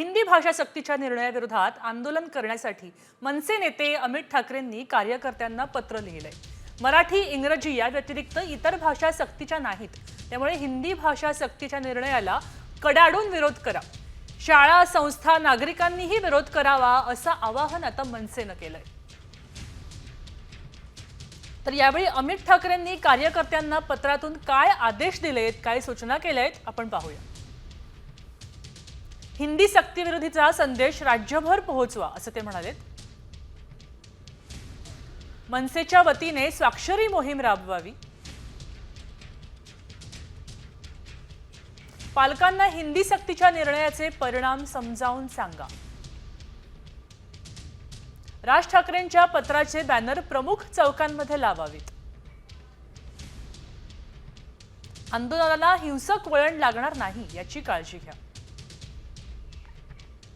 हिंदी भाषा सक्तीच्या निर्णयाविरोधात आंदोलन करण्यासाठी मनसे नेते अमित ठाकरेंनी कार्यकर्त्यांना पत्र लिहिलंय. मराठी इंग्रजी या व्यतिरिक्त इतर भाषा सक्तीच्या नाहीत. त्यामुळे हिंदी भाषा सक्तीच्या निर्णयाला कडाडून विरोध करा. शाळा संस्था नागरिकांनीही विरोध करावा असं आवाहन आता मनसेनं केलंय. तर यावेळी अमित ठाकरेंनी कार्यकर्त्यांना पत्रातून काय आदेश दिलेत काय सूचना केल्या आहेत आपण पाहूया. हिंदी सक्तीविरोधीचा संदेश राज्यभर पोहोचवा असं ते म्हणालेत. मनसेच्या वतीने स्वाक्षरी मोहीम राबवावी. पालकांना हिंदी सक्तीच्या निर्णयाचे परिणाम समजावून सांगा. राज ठाकरेंच्या पत्राचे बॅनर प्रमुख चौकांमध्ये लावावेत. आंदोलनाला हिंसक वळण लागणार नाही याची काळजी घ्या.